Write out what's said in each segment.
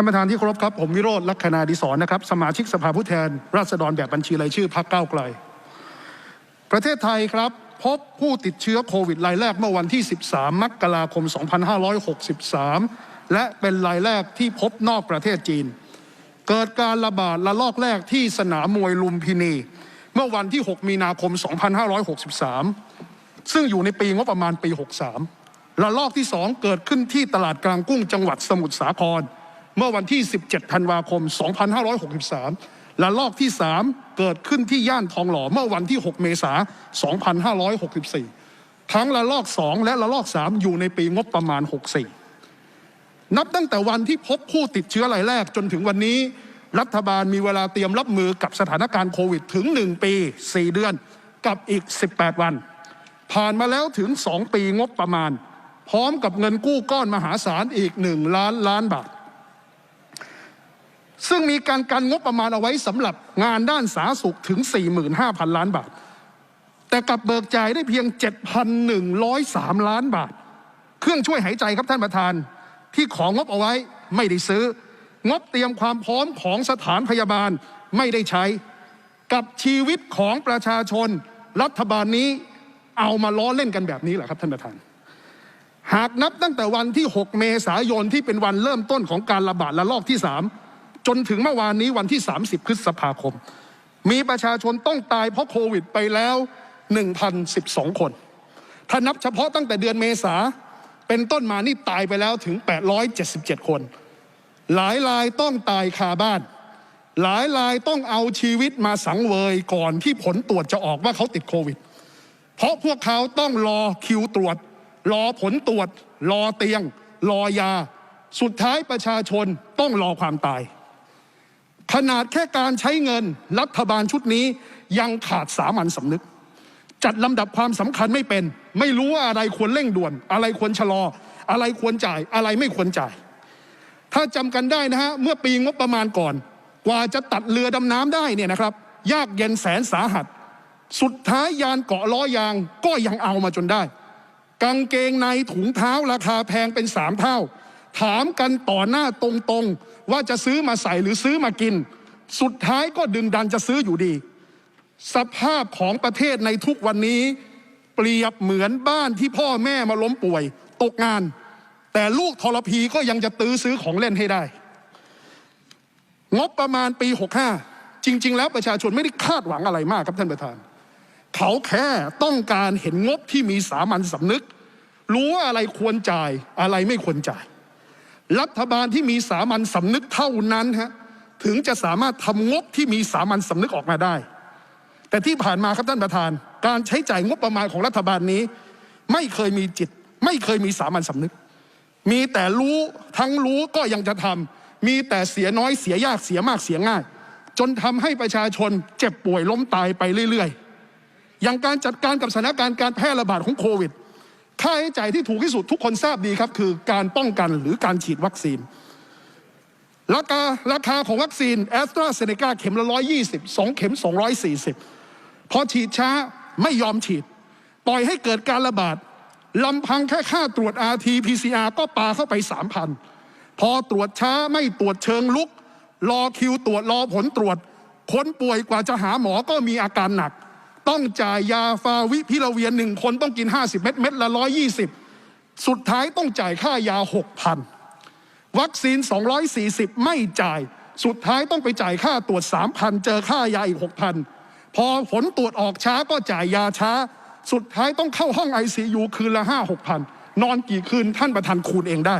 านประธานที่เคารพครับ ผมวิโรธลักษณาดิศรนะครับ สมาชิกสภาผู้แทน ราษฎรแบบบัญชีรายชื่อพรรคก้าวไกล ประเทศไทยครับพบผู้ติดเชื้อโควิดรายแรกเมื่อวันที่ 13 มกราคม 2563 และเป็นรายแรกที่พบนอกประเทศจีน เกิดการระบาดระลอกแรกที่สนามมวยลุมพินี เมื่อวันที่ 6 มีนาคม 2563 ซึ่งอยู่ในปีงบประมาณปี 63ระลอกที่ 2 เกิดขึ้นที่ตลาดกลางกุ้งจังหวัดสมุทรสาคร เมื่อวันที่ 17 ธันวาคม 2563ระลอกที่ 3 เกิดขึ้นที่ย่านทองหล่อเมื่อวันที่ 6 เมษายน 2564 ทั้งระลอก 2 และระลอก 3 อยู่ในปีงบประมาณ 64 นับตั้งแต่วันที่พบผู้ติดเชื้อรายแรกจนถึงวันนี้ รัฐบาลมีเวลาเตรียมรับมือกับสถานการณ์โควิดถึง 1 ปี 4 เดือนกับอีก 18 วัน ผ่านมาแล้วถึง 2 ปีงบประมาณ พร้อมกับเงินกู้ก้อนมหาศาลอีก 1 ล้านล้านบาท ซึ่งมีการกันงบประมาณเอาไว้สำหรับงานด้านสาธารณสุขถึง 45,000 ล้านบาท แต่กลับเบิกจ่ายได้เพียง 7,103 ล้านบาท เครื่องช่วยหายใจครับท่านประธาน ที่ของงบเอาไว้ไม่ได้ซื้อ งบเตรียมความพร้อมของสถานพยาบาลไม่ได้ใช้ กับชีวิตของประชาชน รัฐบาลนี้เอามาล้อเล่นกันแบบนี้แหละครับท่านประธานหากนับตั้งแต่วันที่ 6 เมษายนที่เป็นวันเริ่มต้นของการระบาดระลอกที่ 3 จนถึงเมื่อวานนี้วันที่ 30 พฤษภาคม มีประชาชนต้องตายเพราะโควิดไปแล้ว 1,012 คน ถ้านับเฉพาะตั้งแต่เดือนเมษาเป็นต้นมานี่ตายไปแล้วถึง 877 คน หลายรายต้องตายคาบ้าน หลายรายต้องเอาชีวิตมาสังเวยก่อนที่ผลตรวจจะออกว่าเขาติดโควิด เพราะพวกเขาต้องรอคิวตรวจ รอผลตรวจ รอเตียง รอยา สุดท้ายประชาชนต้องรอความตาย ขนาดแค่การใช้เงินรัฐบาลชุดนี้ยังขาดสามัญสำนึก จัดลำดับความสำคัญไม่เป็น ไม่รู้ว่าอะไรควรเร่งด่วน อะไรควรชะลอ อะไรควรจ่าย อะไรไม่ควรจ่าย ถ้าจำกันได้นะฮะ เมื่อปีงบประมาณก่อน กว่าจะตัดเรือดำน้ำได้เนี่ยนะครับ ยากเย็นแสนสาหัส สุดท้ายยานเกาะล้อยางก็ยังเอามาจนได้ กางเกงในถุงเท้าราคาแพงเป็นสามเท่า ถามกันต่อหน้าตรงๆ ว่าจะซื้อมาใส่หรือซื้อมากิน สุดท้ายก็ดึงดันจะซื้ออยู่ดี สภาพของประเทศในทุกวันนี้ เปรียบเหมือนบ้านที่พ่อแม่มาล้มป่วย ตกงาน แต่ลูกทรพีก็ยังจะตื้อซื้อของเล่นให้ได้ งบประมาณปี 65 จริง ๆ แล้วประชาชนไม่ได้คาดหวังอะไรมากครับท่านประธาน เขาแค่ต้องการเห็นงบที่มีสามัญสำนึก รู้ว่าอะไรควรจ่ายอะไรไม่ควรจ่าย รัฐบาลที่มีสามัญสำนึกเท่านั้นฮะถึงจะสามารถทำงบที่มีสามัญสำนึกออกมาได้ แต่ที่ผ่านมาครับท่านประธาน การใช้จ่ายงบประมาณของรัฐบาลนี้ ไม่เคยมีจิต ไม่เคยมีสามัญสำนึก มีแต่รู้ทั้งรู้ก็ยังจะทำมีแต่เสียน้อยเสียยากเสียมากเสียง่าย จนทำให้ประชาชนเจ็บป่วยล้มตายไปเรื่อย ๆ อย่างการจัดการกับสถานการณ์การแพร่ระบาดของโควิด ค่าใช้จ่ายที่ถูกที่สุดทุกคนทราบดีครับ คือการป้องกันหรือการฉีดวัคซีน ราคาราคาของวัคซีนแอสตราเซเนกาเข็มละร้อยยี่สิบสองเข็มสองร้อยสี่สิบพอฉีดช้าไม่ยอมฉีด ปล่อยให้เกิดการระบาดลำพังแค่ค่าตรวจ RT PCR ก็ปาเข้าไปสามพันพอตรวจช้าไม่ตรวจเชิงลุก รอคิวตรวจรอผลตรวจ คนป่วยกว่าจะหาหมอก็มีอาการหนัก ต้องจ่ายยาฟาวิพิลาเวียนหนึ่งคนต้องกิน 50 เม็ดเม็ดละ 120 สุดท้ายต้องจ่ายค่ายา 6,000 วัคซีน 240 ไม่จ่าย สุดท้ายต้องไปจ่ายค่าตรวจ 3,000 เจอค่ายาอีก 6,000 พอผลตรวจออกช้าก็จ่ายยาช้า สุดท้ายต้องเข้าห้อง ICU คืนละ 5 6,000 นอนกี่คืนท่านประธานคูณเองได้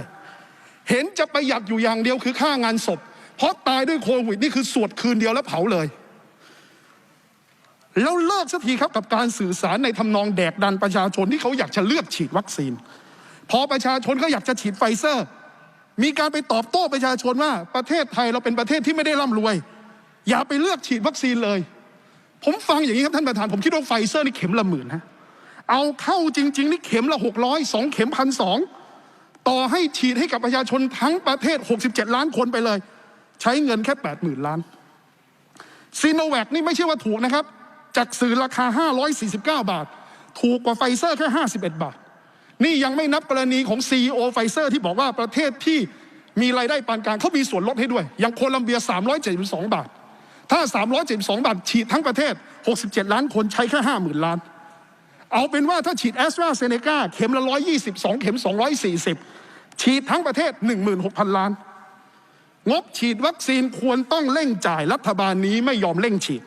เห็นจะประหยัดอยู่อย่างเดียวคือค่างานศพ เพราะตายด้วยโควิดนี่คือสวดคืนเดียวแล้วเผาเลย แล้วเลิกสักทีครับกับการสื่อสารในทำนองแดกดันประชาชนที่เขาอยากจะเลือกฉีดวัคซีน พอประชาชนเขาอยากจะฉีดไฟเซอร์ มีการไปตอบโต้ประชาชนว่าประเทศไทยเราเป็นประเทศที่ไม่ได้ร่ำรวย อย่าไปเลือกฉีดวัคซีนเลย ผมฟังอย่างนี้ครับท่านประธาน ผมคิดว่าไฟเซอร์นี่เข็มละหมื่นนะเอาเข้าจริง ๆ นี่เข็มละหกร้อยสองเข็มพันสองต่อให้ฉีดให้กับประชาชนทั้งประเทศ 67 ล้านคนไปเลย ใช้เงินแค่ 8 0,000 ล้านซีโนแวคนี่ไม่ใช่ว่าถูกนะครับ จากสื่อราคา 549 บาท ถูกกว่าไฟเซอร์แค่ 51 บาท นี่ยังไม่นับกรณีของ CEO ไฟเซอร์ที่บอกว่าประเทศที่มีรายได้ปานกลางเขามีส่วนลดให้ด้วย อย่างโคลัมเบีย 372 บาท ถ้า 372 บาท ฉีดทั้งประเทศ 67 ล้านคนใช้แค่ 50,000 ล้าน เอาเป็นว่าถ้าฉีดแอสตราเซเนกาเข็มละ 122 เข็ม 240 ฉีดทั้งประเทศ 16,000 ล้าน งบฉีดวัคซีนควรต้องเร่งจ่ายรัฐบาลนี้ไม่ยอมเร่งฉีด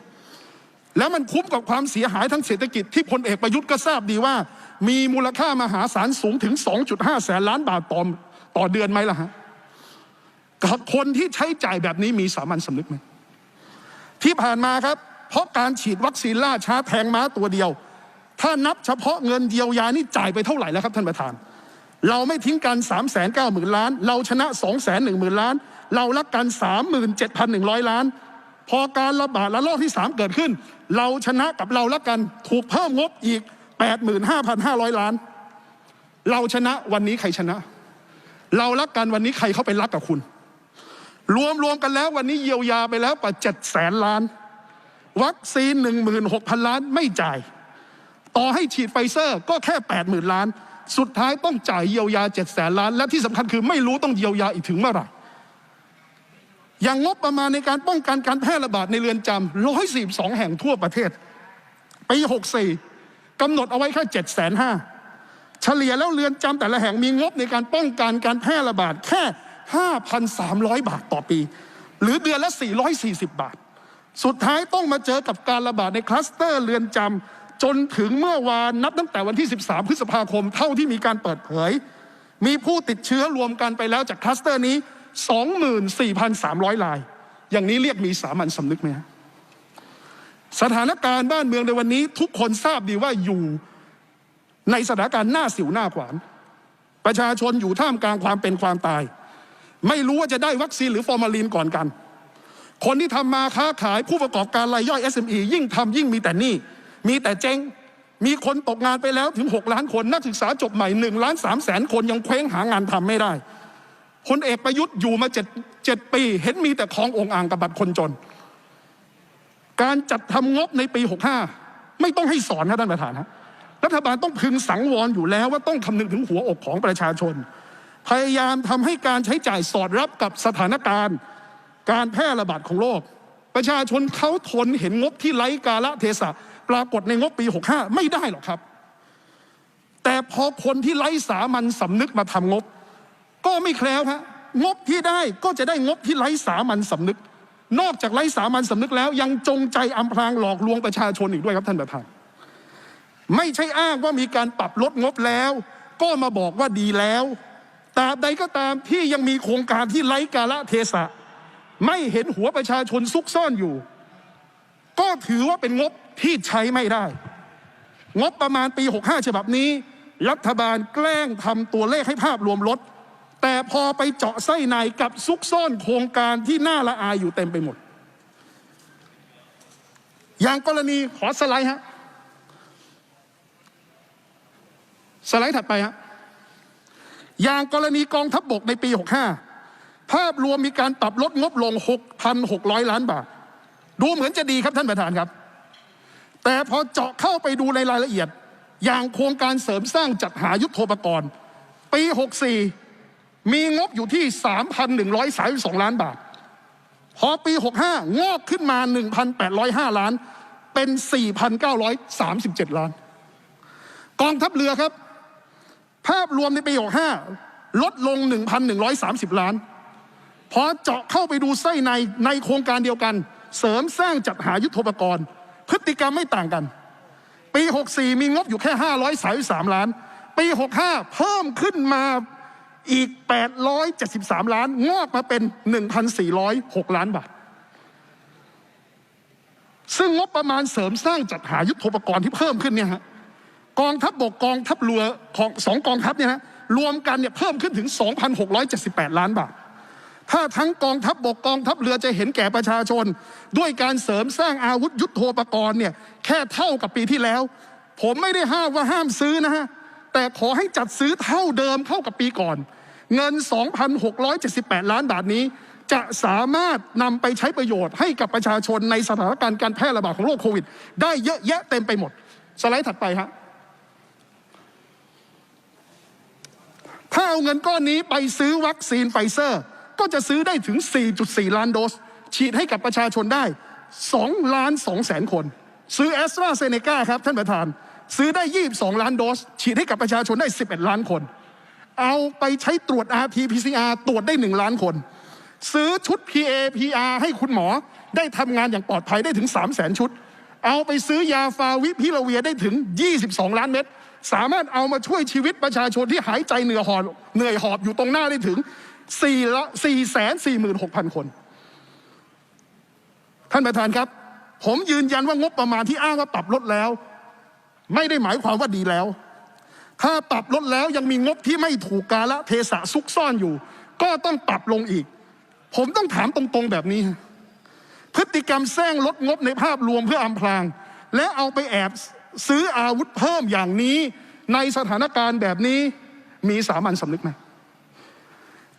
แล้วมันคุ้มกับความเสียหายทางเศรษฐกิจที่พลเอกประยุทธ์ก็ทราบดีว่า มีมูลค่ามหาศาลสูงถึง 2.5 แสนล้านบาทต่อต่อเดือนไหมล่ะฮะกับคนที่ใช้จ่ายแบบนี้มีสามัญสำนึกไหมที่ผ่านมาครับ เพราะการฉีดวัคซีนล่าช้าแทงม้าตัวเดียว ถ้านับเฉพาะเงินเยียวยานี่จ่ายไปเท่าไหร่แล้วครับท่านประธาน เราไม่ทิ้งกัน 3 9 0 0 0 0 ล้าน เราชนะ 2 1 0 0 0 0 ล้าน เรารักกัน 37,100 ล้าน พอการระบาดระลอกที่ 3 เกิดขึ้น เราชนะกับเรารักกันถูกเพิ่มงบอีก 85,500 ล้าน เราชนะวันนี้ใครชนะ เรารักกันวันนี้ใครเข้าไปรักกับคุณ รวมรวมกันแล้ววันนี้เยียวยาไปแล้วกว่า7แสนล้าน วัคซีน 16,000 ล้านไม่จ่าย ต่อให้ฉีดไฟเซอร์ก็แค่ 80,000 ล้าน สุดท้ายต้องจ่ายเยียวยา7แสนล้าน และที่สำคัญคือไม่รู้ต้องเยียวยาอีกถึงเมื่อไหร่ งงบประมาณในการป้องกันการแพร่ระบาดในเรือนจำ142 แห่งทั่วประเทศปี64กำหนดเอาไว้แค่7แสนห้าเฉลี่ยแล้วเรือนจำแต่ละแห่งมีงบในการป้องกันการแพร่ระบาดแค่ 5,300 บาทต่อปี หรือเดือนละ 440 บาท สุดท้ายต้องมาเจอกับการระบาดในคลัสเตอร์เรือนจำจนถึงเมื่อวานนับตั้งแต่วันที่ 13 พฤษภาคมเท่าที่มีการเปิดเผย มีผู้ติดเชื้อรวมกันไปแล้วจากคลัสเตอร์นี้ 24,300ราย อย่างนี้เรียกมีสามัญสำนึกไหมฮะสถานการณ์บ้านเมืองในวันนี้ ทุกคนทราบดีว่าอยู่ในสถานการณ์หน้าสิวหน้าขวาน ประชาชนอยู่ท่ามกลางความเป็นความตาย ไม่รู้ว่าจะได้วัคซีนหรือฟอร์มาลีนก่อนกัน คนที่ทำมาค้าขายผู้ประกอบการรายย่อย SME ยิ่งทำยิ่งมีแต่หนี้มีแต่เจ๊งมีคนตกงานไปแล้วถึง 6 ล้านคนนักศึกษาจบใหม่1ล้าน3แสนคนยังเคว้งหางานทำไม่ได้ พลเอกประยุทธ์อยู่มาเจ็ดเจ็ดปี เห็นมีแต่ขององค์อ่างกับบัตรคนจน การจัดทำงบในปี 65 ไม่ต้องให้สอนนะท่านประธานฮะรัฐบาลต้องพึงสังวรอยู่แล้วว่าต้องคำนึงถึงหัวอกของประชาชน พยายามทำให้การใช้จ่ายสอดรับกับสถานการณ์ การแพร่ระบาดของโรคประชาชนเขาทนเห็นงบที่ไร้กาละเทศะปรากฏในงบปี 65 ไม่ได้หรอกครับ แต่พอคนที่ไร้สามัญสำนึกมาทำงบ ก็ไม่แคล้วฮะงบที่ได้ก็จะได้งบที่ไร้สามัญสำนึก นอกจากไร้สามัญสำนึกแล้ว ยังจงใจอำพรางหลอกลวงประชาชนอีกด้วยครับท่านประธานไม่ใช่อ้างว่ามีการปรับลดงบแล้ว ก็มาบอกว่าดีแล้วตราบใดก็ตามที่ยังมีโครงการที่ไร้กาละเทศะ ไม่เห็นหัวประชาชนซุกซ่อนอยู่ ก็ถือว่าเป็นงบที่ใช้ไม่ได้ งบประมาณปี 65 ฉบับนี้ รัฐบาลแกล้งทำตัวเลขให้ภาพรวมลด แต่พอไปเจาะไส้ในกับซุกซ่อนโครงการที่น่าละอายอยู่เต็มไปหมด อย่างกรณีขอสไลด์ฮะ สไลด์ถัดไปฮะ อย่างกรณีกองทัพบบกในปี 65 ภาพรวมมีการปรับลดงบลง 6,600 ล้านบาท ดูเหมือนจะดีครับท่านประธานครับ แต่พอเจาะเข้าไปดูในรายละเอียด อย่างโครงการเสริมสร้างจัดหายุทโธปกรณ์ปี 64 มีงบอยู่ที่ 3,132 ล้านบาท พอปี 65 งอกขึ้นมา 1,805 ล้าน เป็น 4,937 ล้าน กองทัพเรือครับ ภาพรวมในปี 65 ลดลง 1,130 ล้าน พอเจาะเข้าไปดูไส้ในในโครงการเดียวกัน เสริมสร้างจัดหายุทธปกรณ์ พฤติกรรมไม่ต่างกัน ปี 64 มีงบอยู่แค่ 533 ล้านปี 65 เพิ่มขึ้นมา อีก 873 ล้านงอกมาเป็น 1,406 ล้านบาท ซึ่งงบประมาณเสริมสร้างจัดหายุทโธปกรณ์ที่เพิ่มขึ้นเนี่ยฮะกองทัพบบกกองทัพเรือของสองกองทัพเนี่ยนะรวมกันเนี่ยเพิ่มขึ้นถึง 2,678 ล้านบาท ถ้าทั้งกองทัพบบกกองทัพเรือจะเห็นแก่ประชาชน ด้วยการเสริมสร้างอาวุธยุทโธปกรณ์เนี่ยแค่เท่ากับปีที่แล้ว ผมไม่ได้ห้ามว่าห้ามซื้อนะฮะ แต่ขอให้จัดซื้อเท่าเดิมเท่ากับปีก่อน เงิน 2,678 ล้านบาทนี้ จะสามารถนำไปใช้ประโยชน์ให้กับประชาชนในสถานการณ์การแพร่ระบาดของโรคโควิด ได้เยอะแยะเต็มไปหมด สไลด์ถัดไปฮะถ้าเอาเงินก้อนนี้ไปซื้อวัคซีนไฟเซอร์ ก็จะซื้อได้ถึง 4.4 ล้านโดส ฉีดให้กับประชาชนได้ 2 ล้าน2แสนคน ซื้อแอสตราเซเนกาครับท่านประธาน ซื้อได้ 22 ล้านโดส ฉีดให้กับประชาชนได้ 11 ล้านคน เอาไปใช้ตรวจ RT-PCR ตรวจได้ 1 ล้านคน ซื้อชุด PA-PR ให้คุณหมอได้ทำงานอย่างปลอดภัยได้ถึง 3 0 0แสนชุด เอาไปซื้อยาฟาวิพิลาเวียได้ถึง 22 ล้านเม็ดสามารถเอามาช่วยชีวิตประชาชนที่หายใจเหนื่อยหอบเหนื่อยหอบอยู่ตรงหน้าได้ถึง4ละ4แสน46,000คน ท่านประธานครับ ผมยืนยันว่างบประมาณที่อ้างว่าปรับลดแล้ว ไม่ได้หมายความว่าดีแล้ว ถ้าปรับลดแล้วยังมีงบที่ไม่ถูกกาละเทศะซุกซ่อนอยู่ ก็ต้องปรับลงอีก ผมต้องถามตรงๆแบบนี้ พฤติกรรมแซงลดงบในภาพรวมเพื่ออำพราง และเอาไปแอบซื้ออาวุธเพิ่มอย่างนี้ ในสถานการณ์แบบนี้มีสามัญสำนึกไหม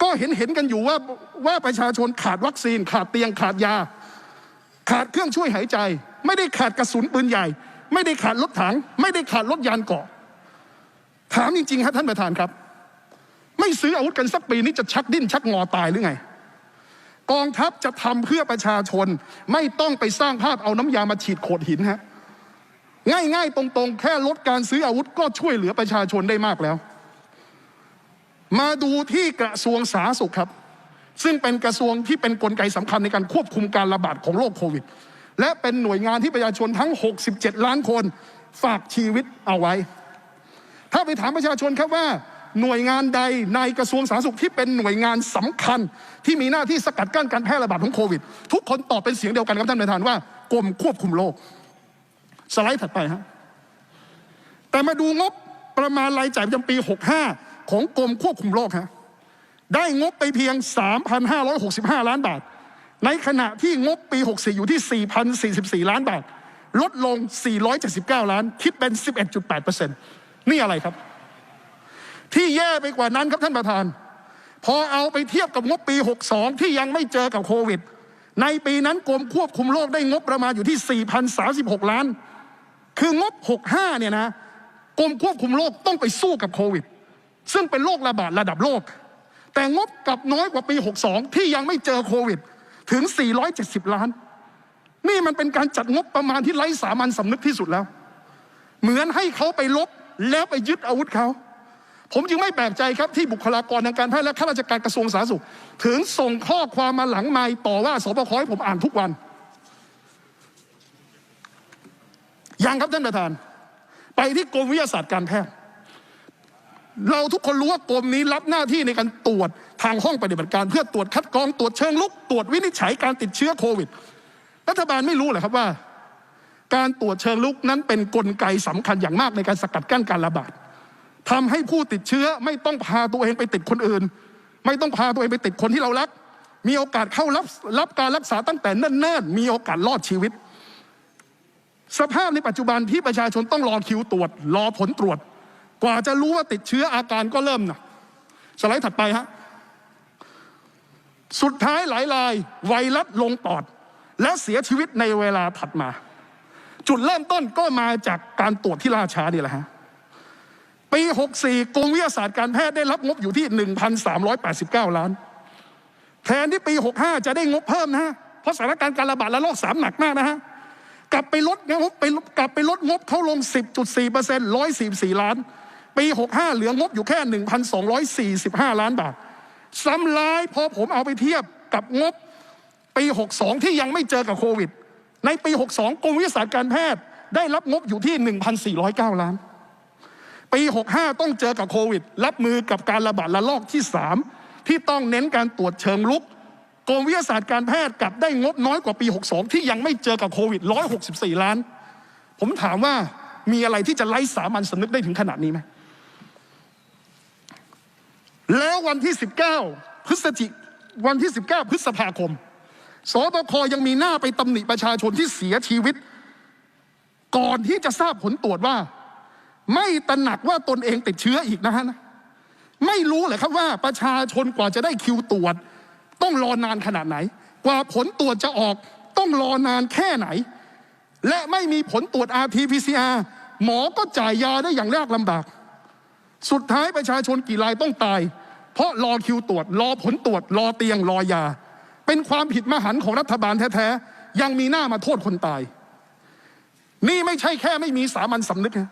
ก็เห็นเห็นกันอยู่ว่าว่าประชาชนขาดวัคซีน ขาดเตียงขาดยา ขาดเครื่องช่วยหายใจ ไม่ได้ขาดกระสุนปืนใหญ่ ไม่ได้ขาดรถถัง ไม่ได้ขาดรถยานเกาะ ถามจริงๆครับท่านประธานครับ ไม่ซื้ออาวุธกันสักปีนี้จะชักดิ้นชักงอตายหรือไง กองทัพจะทำเพื่อประชาชน ไม่ต้องไปสร้างภาพเอาน้ำยามาฉีดโขดหินฮะง่ายๆ ตรงๆ แค่ลดการซื้ออาวุธก็ช่วยเหลือประชาชนได้มากแล้ว มาดูที่กระทรวงสาธารณสุขครับ ซึ่งเป็นกระทรวงที่เป็นนกลไกสำคัญในการควบคุมการระบาดของโรคโควิด และเป็นหน่วยงานที่ประชาชนทั้ง 67 ล้านคนฝากชีวิตเอาไว้ ถ้าไปถามประชาชนครับว่าหน่วยงานใดในกระทรวงสาธารณสุขที่เป็นหน่วยงานสำคัญ ที่มีหน้าที่สกัดกั้นการแพร่ระบาดของโควิด ทุกคนตอบเป็นเสียงเดียวกันครับท่านประธานว่ากรมควบคุมโรคสไลด์ถัดไปฮะแต่มาดูงบประมาณรายจ่ายประจำปี 65 ของกรมควบคุมโรคฮะได้งบไปเพียง 3,565 ล้านบาท ในขณะที่งบปี 64 อยู่ที่ 4,044 ล้านบาท ลดลง 479 ล้าน คิดเป็น 11.8%นี่อะไรครับ ที่แย่ไปกว่านั้นครับท่านประธาน พอเอาไปเทียบกับงบปี 62 ที่ยังไม่เจอกับโควิด ในปีนั้นกรมควบคุมโรคได้งบประมาณอยู่ที่ 4,036 ล้าน คืองบ 65 เนี่ยนะกรมควบคุมโรคต้องไปสู้กับโควิด ซึ่งเป็นโรคระบาดระดับโลก แต่งบกลับน้อยกว่าปี 62 ที่ยังไม่เจอโควิด ถึง 470 ล้าน นี่มันเป็นการจัดงบประมาณที่ไร้สามัญสำนึกที่สุดแล้ว เหมือนให้เขาไปลบแล้วไปยึดอาวุธเขาผมจึงไม่แปลกใจครับที่บุคลากรทางการแพทย์และข้าราชการกระทรวงสาธารณสุข ถึงส่งข้อความมาหลังไมค์ต่อว่าสบคให้ผมอ่านทุกวัน ยังครับท่านประธาน ไปที่กรมวิทยาศาสตร์การแพทย์ เราทุกคนรู้ว่ากรมนี้รับหน้าที่ในการตรวจทางห้องปฏิบัติการ เพื่อตรวจคัดกรองตรวจเชิงลุกตรวจวินิจฉัยการติดเชื้อโควิด รัฐบาลไม่รู้เหรอครับว่า การตรวจเชิงลุกนั้นเป็นนกลไกสำคัญอย่างมากในการสกัดกั้นการระบาดทำให้ผู้ติดเชื้อไม่ต้องพาตัวเองไปติดคนอื่น ไม่ต้องพาตัวเองไปติดคนที่เรารัก มีโอกาสเข้ารับรับการรักษาตั้งแต่เนิ่นๆ มีโอกาสรอดชีวิต สภาพในปัจจุบันที่ประชาชนต้องรอคิวตรวจ รอผลตรวจ กว่าจะรู้ว่าติดเชื้ออาการก็เริ่มหนะสไลด์ถัดไปฮะสุดท้ายหลายรายไวรัสลงปอด และเสียชีวิตในเวลาถัดมา จุดเริ่มต้นก็มาจากการตรวจที่ล่าช้านี่แหละฮะปี 64กรมวิทยาศาสตร์การแพทย์ได้รับงบอยู่ที่ 1,389 ล้าน แทนที่ปี 65 จะได้งบเพิ่มนะฮะเพราะสถานการณ์การระบาดระลอกสามหนักมากนะฮะกลับไปลดงบไปกลับไปลดงบเขาลง 10.4เปอร์เซ็นต์144 ล้าน ปี 65 เหลืองบอยู่แค่ 1,245 ล้านบาท ซ้ำร้ายพอผมเอาไปเทียบกับงบปี 62 ที่ยังไม่เจอกับโควิด ในปี 62กรมวิทยาศาสตร์การแพทย์ได้รับงบอยู่ที่ 1,409 ล้าน ปี 65 ต้องเจอกับโควิด รับมือกับการระบาดระลอกที่ 3 ที่ต้องเน้นการตรวจเชิงลุกกรมวิทยาศาสตร์การแพทย์กลับได้งบน้อยกว่าปี 62 ที่ยังไม่เจอกับโควิด 164 ล้าน ผมถามว่ามีอะไรที่จะไล่สามัญสำนึกได้ถึงขนาดนี้ไหม แล้ววันที่ 19 พฤศจิวันที่ 19 พฤษภาคม สบคยังมีหน้าไปตำหนิประชาชนที่เสียชีวิต ก่อนที่จะทราบผลตรวจว่า ไม่ตระหนักว่าตนเองติดเชื้ออีกนะฮะไม่รู้เลยครับว่าประชาชนกว่าจะได้คิวตรวจ ต้องรอนานขนาดไหน กว่าผลตรวจจะออกต้องรอนานแค่ไหน และไม่มีผลตรวจ RT-PCR หมอก็จ่ายยาได้อย่างยากลำบาก สุดท้ายประชาชนกี่รายต้องตาย เพราะรอคิวตรวจ รอผลตรวจ รอเตียงรอยา เป็นความผิดมหันต์ของรัฐบาลแท้ๆ ยังมีหน้ามาโทษคนตาย นี่ไม่ใช่แค่ไม่มีสามัญสำนึกนะ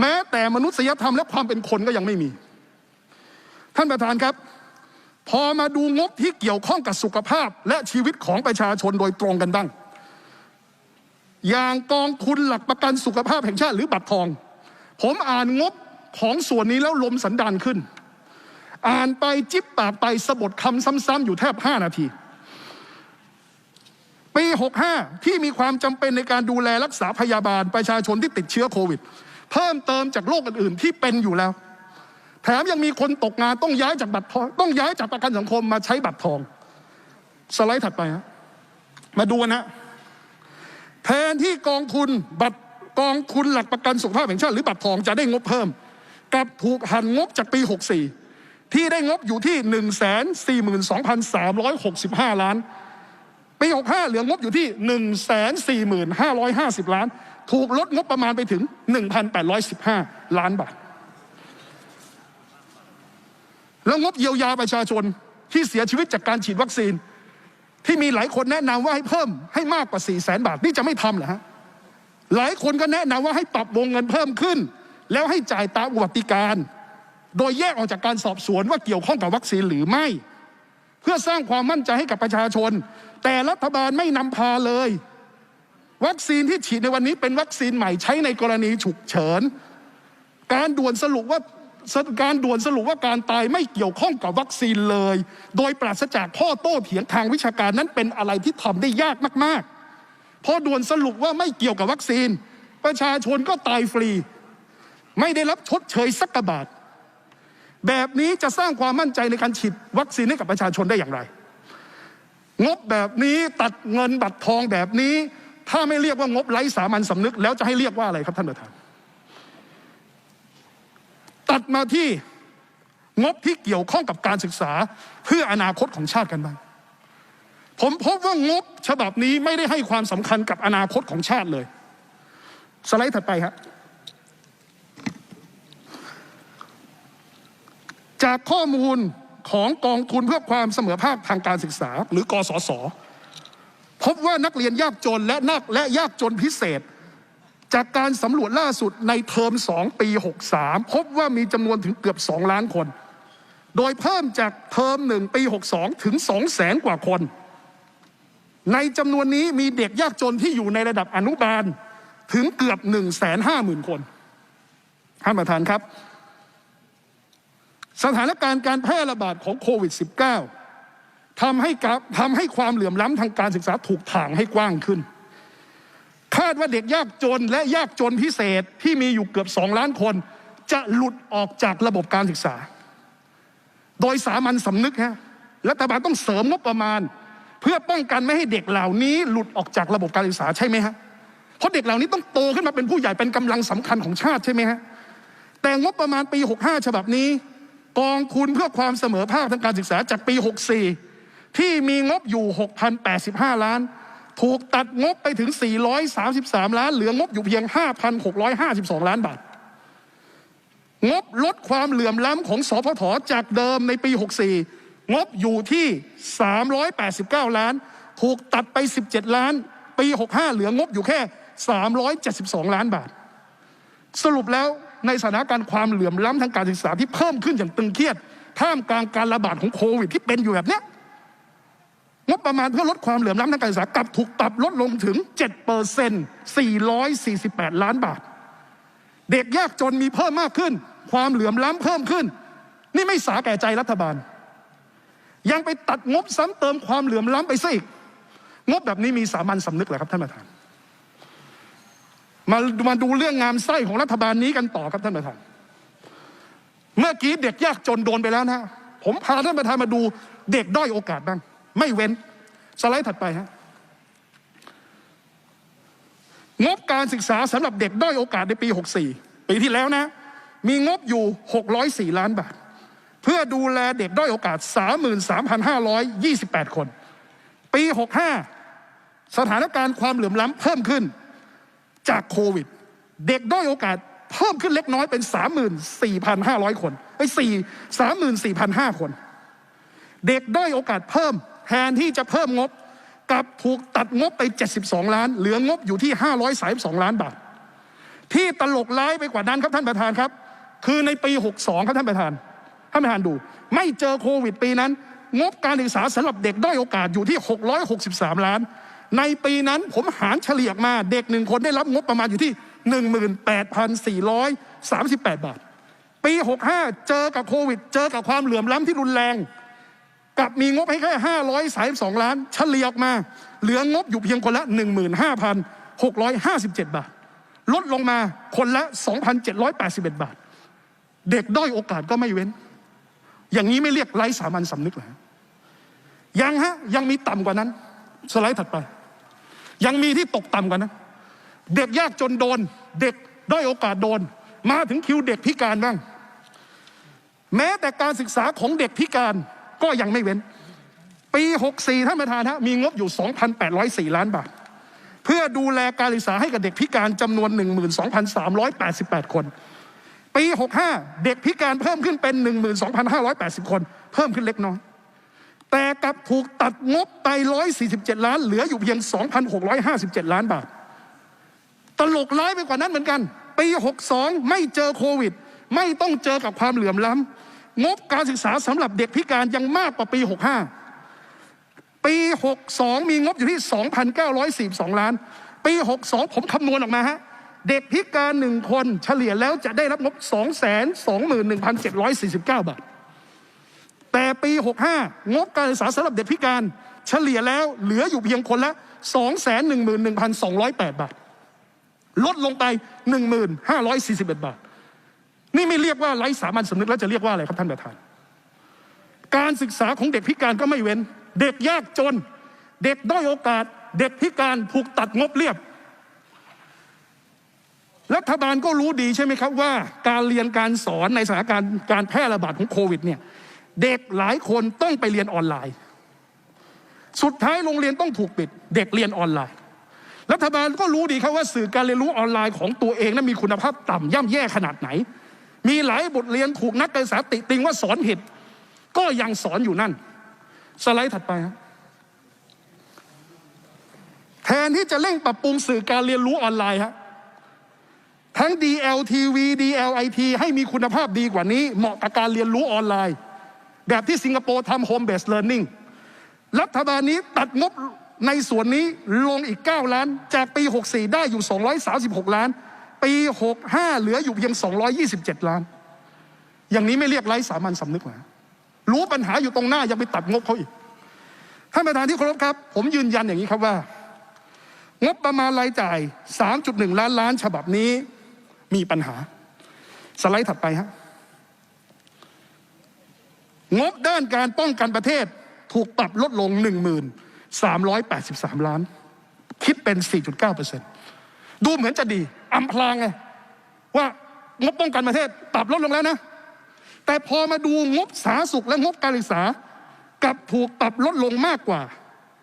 แม้แต่มนุษยธรรมและความเป็นคนก็ยังไม่มี ท่านประธานครับ พอมาดูงบที่เกี่ยวข้องกับสุขภาพและชีวิตของประชาชนโดยตรงกันบ้างอย่างกองทุนหลักประกันสุขภาพแห่งชาติหรือบัตรทอง ผมอ่านงบ ของส่วนนี้แล้วลมสันดานขึ้น อ่านไปจิบปากไปสะบดคำซ้ำๆอยู่แทบ 5 นาที ปี 65 ที่มีความจำเป็นในการดูแลรักษาพยาบาลประชาชนที่ติดเชื้อโควิด เพิ่มเติมจากโรคอื่นๆที่เป็นอยู่แล้ว แถมยังมีคนตกงานต้องย้ายจากบัตรทองต้องย้ายจากประกันสังคมมาใช้บัตรทอง สไลด์ถัดไปฮะมาดูนะแทนที่กองทุนบัตรกองทุนหลักประกันสุขภาพแห่งชาติหรือบัตรทองจะได้งบเพิ่ม กลับถูกหันงบจากปี 64 ที่ได้งบอยู่ที่ 142,365 ล้าน ปี 65 เหลืองบอยู่ที่ 145,550 ล้าน ถูกลดงบประมาณไปถึง 1,815 ล้านบาท แล้วงบเยียวยาประชาชนที่เสียชีวิตจากการฉีดวัคซีน ที่มีหลายคนแนะนำว่าให้เพิ่มให้มากกว่า 4 0 0แสนบาท นี่จะไม่ทำเหรอฮะหลายคนก็แนะนำว่าให้ปรับวงเงินเพิ่มขึ้น แล้วให้จ่ายตามอุบัติการโดยแยกออกจากการสอบสวนว่าเกี่ยวข้องกับวัคซีนหรือไม่ เพื่อสร้างความมั่นใจให้กับประชาชน แต่รัฐบาลไม่นำพาเลย วัคซีนที่ฉีดในวันนี้เป็นวัคซีนใหม่ใช้ในกรณีฉุกเฉิน การด่วนสรุปว่าการด่วนสรุปว่าการตายไม่เกี่ยวข้องกับวัคซีนเลย โดยปราศจากข้อโต้เถียงทางวิชาการนั้นเป็นอะไรที่ทำได้ยากมากๆพอด่วนสรุปว่าไม่เกี่ยวกับวัคซีน ประชาชนก็ตายฟรี ไม่ได้รับชดเชยสักกระบาท แบบนี้จะสร้างความมั่นใจในการฉีดวัคซีนให้กับประชาชนได้อย่างไร งบแบบนี้ตัดเงินบัตรทองแบบนี้ ถ้าไม่เรียกว่างบไร้สามัญสำนึก แล้วจะให้เรียกว่าอะไรครับท่านประธาน ตัดมาที่งบที่เกี่ยวข้องกับการศึกษาเพื่ออนาคตของชาติกันบ้างผมพบว่างบฉบับนี้ไม่ได้ให้ความสำคัญกับอนาคตของชาติเลย สไลด์ถัดไปครับ จากข้อมูลของกองทุนเพื่อความเสมอภาคทางการศึกษา หรือกสศพบว่านักเรียนยากจนและนักและยากจนพิเศษ จากการสำรวจล่าสุดในเทอม 2 ปี 63 พบว่ามีจำนวนถึงเกือบ 2 ล้านคน โดยเพิ่มจากเทอม 1 ปี 62 ถึง 2 แสนกว่าคน ในจำนวนนี้มีเด็กยากจนที่อยู่ในระดับอนุบาลถึงเกือบ 1 5 0 0 0 0 คนท่านประธานครับ สถานการณ์การแพร่ระบาดของโควิด -19 ทำให้กับทำให้ความเหลื่อมล้ำทางการศึกษาถูกถ่างให้กว้างขึ้น คาดว่าเด็กยากจนและยากจนพิเศษที่มีอยู่เกือบสองล้านคน จะหลุดออกจากระบบการศึกษา โดยสามัญสำนึกฮะรัฐบาลต้องเสริมงบประมาณ เพื่อป้องกันไม่ให้เด็กเหล่านี้หลุดออกจากระบบการศึกษาใช่ไหมฮะเพราะเด็กเหล่านี้ต้องโตขึ้นมาเป็นผู้ใหญ่เป็นกำลังสำคัญของชาติใช่ไหมฮะแต่งบประมาณปี 65 ฉบับนี้ กองทุนเพื่อความเสมอภาคทางการศึกษาจากปี 64 ที่มีงบอยู่ 6,085 ล้าน ถูกตัดงบไปถึง 433 ล้าน เหลืองบอยู่เพียง 5,652 ล้านบาท งบลดความเหลื่อมล้ำของสพทจากเดิมในปี 64 งบอยู่ที่ 389 ล้าน ถูกตัดไป 17 ล้าน ปี 65 เหลืองบอยู่แค่ 372 ล้านบาท สรุปแล้ว ในสถานการณ์ความเหลื่อมล้ำทางการศึกษาที่เพิ่มขึ้นอย่างตึงเครียดท่ามกลางการระบาดของโควิดที่เป็นอยู่แบบเนี้ยงบประมาณเพื่อลดความเหลื่อมล้ำทางการศึกษากลับถูกปรับลดลงถึง7เปอร์เซ็นต์448 ล้านบาท เด็กยากจนมีเพิ่มมากขึ้น ความเหลื่อมล้ำเพิ่มขึ้น นี่ไม่สาแก่ใจรัฐบาล ยังไปตัดงบซ้ำเติมความเหลื่อมล้ำไปซะอีก งบแบบนี้มีสามัญสำนึกเหรอครับท่านประธาน มามาดูเรื่องงามไส้ของรัฐบาลนี้กันต่อครับท่านประธาน เมื่อกี้เด็กยากจนโดนไปแล้วนะผมพาท่านประธานมาดูเด็กด้อยโอกาสบ้าง ไม่เว้น สไลด์ถัดไปฮะงบการศึกษาสำหรับเด็กด้อยโอกาสในปี 64 ปีที่แล้วนะ มีงบอยู่ 604 ล้านบาท เพื่อดูแลเด็กด้อยโอกาส 33,528 คน ปี 65 สถานการณ์ความเหลื่อมล้ำเพิ่มขึ้น จากโควิด เด็กด้อยโอกาสเพิ่มขึ้นเล็กน้อยเป็น 34,500 คนไอ้สี่34,500คน เด็กด้อยโอกาสเพิ่ม แทนที่จะเพิ่มงบกลับถูกตัดงบไป 72 ล้าน เหลืองบอยู่ที่ 532 ล้านบาท ที่ตลกร้ายไปกว่านั้นครับท่านประธานครับ คือในปี 62 ครับท่านประธานท่านประธานดู ไม่เจอโควิดปีนั้น งบการศึกษาสำหรับเด็กด้อยโอกาสอยู่ที่ 663 ล้าน ในปีนั้นผมหารเฉลี่ยมาเด็กหนึ่งคนได้รับงบประมาณอยู่ที่ 18,438 บาท ปี 65 เจอกับโควิด เจอกับความเหลื่อมล้ำที่รุนแรงกลับมีงบให้แค่ 532 ล้าน เฉลี่ยออกมา เหลืองบอยู่เพียงคนละ 15,657 บาท ลดลงมาคนละ 2,781 บาท เด็กด้อยโอกาสก็ไม่เว้น อย่างนี้ไม่เรียกไร้สามัญสำนึกเหรอยังฮะ ยังมีต่ำกว่านั้น สไลด์ถัดไป ยังมีที่ตกต่ำกว่านั้นเด็กยากจนโดน เด็กด้อยโอกาสโดน มาถึงคิวเด็กพิการบ้าง แม้แต่การศึกษาของเด็กพิการก็ยังไม่เว้น ปี 64ท่านประธานฮะมีงบอยู่ 2,804 ล้านบาท เพื่อดูแลการศึกษาให้กับเด็กพิการจำนวน 12,388 คน ปี 65 เด็กพิการเพิ่มขึ้นเป็น 12,580 คน เพิ่มขึ้นเล็กน้อย แต่กลับถูกตัดงบไป 147 ล้าน เหลืออยู่เพียง 2,657 ล้านบาท ตลกร้ายไปกว่านั้นเหมือนกัน ปี 62 ไม่เจอโควิด ไม่ต้องเจอกับความเหลื่อมล้ำงบการศึกษาสำหรับเด็กพิการยังมากกว่าปี 65 ปี 62 มีงบอยู่ที่ 2,942 ล้าน ปี 62 ผมคำนวณออกมาฮะเด็กพิการหนึ่งคนเฉลี่ยแล้วจะได้รับงบ 221,749 บาท แต่ปี 65 งบการศึกษาสำหรับเด็กพิการ เฉลี่ยแล้วเหลืออยู่เพียงคนละ 211,208 บาท ลดลงไป 1,541 บาท นี่ไม่เรียกว่าไร้สามัญสำนึกแล้วจะเรียกว่าอะไรครับท่านประธาน การศึกษาของเด็กพิการก็ไม่เว้น เด็กยากจน เด็กด้อยโอกาส เด็กพิการถูกตัดงบเรียบรัฐบาลก็รู้ดีใช่ไหมครับว่า การเรียนการสอนในสถานการณ์การแพร่ระบาดของโควิดเนี่ย เด็กหลายคนต้องไปเรียนออนไลน์ สุดท้ายโรงเรียนต้องถูกปิด เด็กเรียนออนไลน์ รัฐบาลก็รู้ดีครับว่าสื่อการเรียนรู้ออนไลน์ของตัวเองนั้นมีคุณภาพต่ำย่ำแย่ขนาดไหน มีหลายบทเรียนถูกนักการศึกษาติติงว่าสอนผิดก็ยังสอนอยู่นั่น สไลด์ถัดไปครับแทนที่จะเร่งปรับปรุงสื่อการเรียนรู้ออนไลน์ฮะทั้ง DLTV DLIT ให้มีคุณภาพดีกว่านี้ เหมาะกับการเรียนรู้ออนไลน์ แบบที่สิงคโปร์ทำ Home Based Learning รัฐบาลนี้ตัดงบในส่วนนี้ลงอีก 9 ล้าน จากปี 64 ได้อยู่ 236 ล้าน ปี 65 เหลืออยู่เพียง 227 ล้าน อย่างนี้ไม่เรียกไร้สามัญสำนึกเหรอรู้ปัญหาอยู่ตรงหน้ายังไปตัดงบเขาอีกท่านประธานที่เคารพครับ ผมยืนยันอย่างนี้ครับว่า งบประมาณรายจ่าย 3.1 ล้านล้านฉบับนี้มีปัญหา สไลด์ถัดไปฮะ งบด้านการป้องกันประเทศถูกปรับลดลง 1,383 ล้าน คิดเป็น 4.9%ดูเหมือนจะดีอำพลางไงว่างบป้องกันประเทศปรับลดลงแล้วนะ แต่พอมาดูงบสาธารณสุขและงบการศึกษากลับถูกปรับลดลงมากกว่า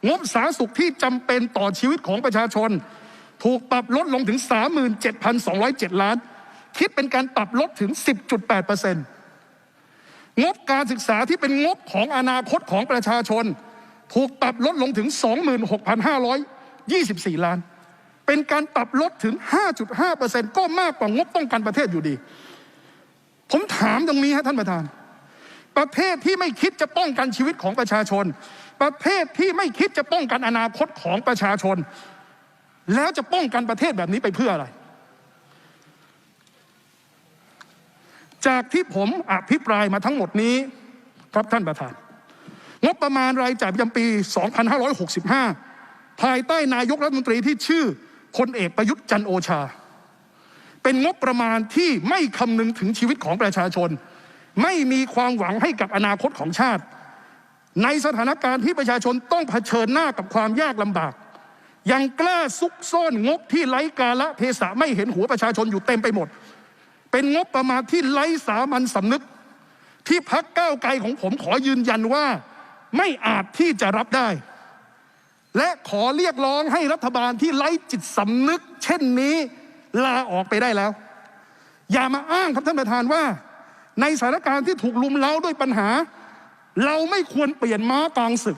งบสาธารณสุขที่จำเป็นต่อชีวิตของประชาชน ถูกปรับลดลงถึง 37,207 ล้าน คิดเป็นการปรับลดถึง 10.8% งบการศึกษาที่เป็นงบของอนาคตของประชาชน ถูกปรับลดลงถึง 26,524 ล้าน เป็นการปรับลดถึง 5.5%ก็มากกว่างบป้องกันประเทศอยู่ดี ผมถามตรงนี้ฮะท่านประธาน ประเทศที่ไม่คิดจะป้องกันชีวิตของประชาชน ประเทศที่ไม่คิดจะป้องกันอนาคตของประชาชน แล้วจะป้องกันประเทศแบบนี้ไปเพื่ออะไร จากที่ผมอภิปรายมาทั้งหมดนี้ครับท่านประธาน งบประมาณรายจ่ายประจำปี 2565 ภายใต้นายกรัฐมนตรีที่ชื่อพลเอกประยุทธ์จันโอชา เป็นงบประมาณที่ไม่คำนึงถึงชีวิตของประชาชน ไม่มีความหวังให้กับอนาคตของชาติ ในสถานการณ์ที่ประชาชนต้องเผชิญหน้ากับความยากลำบาก ยังกล้าซุกซ่อนงบที่ไร้กาละเทศะไม่เห็นหัวประชาชนอยู่เต็มไปหมด เป็นงบประมาณที่ไร้สามัญสำนึก ที่พักเก้าไกลของผมขอยืนยันว่า ไม่อาจที่จะรับได้ และขอเรียกร้องให้รัฐบาลที่ไร้จิตสำนึก เช่นนี้ลาออกไปได้แล้ว อย่ามาอ้างครับท่านประธานว่า ในสถานการณ์ที่ถูกลุมเล้าด้วยปัญหา เราไม่ควรเปลี่ยนม้ากลางศึก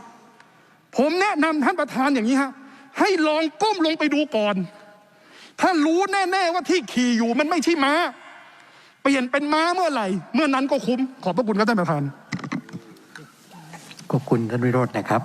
ผมแนะนำท่านประธานอย่างนี้ฮะให้ลองก้มลงไปดูก่อน ถ้ารู้แน่ ๆ ว่าที่ขี่อยู่มันไม่ใช่ม้า เปลี่ยนเป็นม้าเมื่อไหร่ เมื่อนั้นก็คุ้มขอบพระคุณครับท่านประธานขอบคุณท่านวิโรจน์นะครับ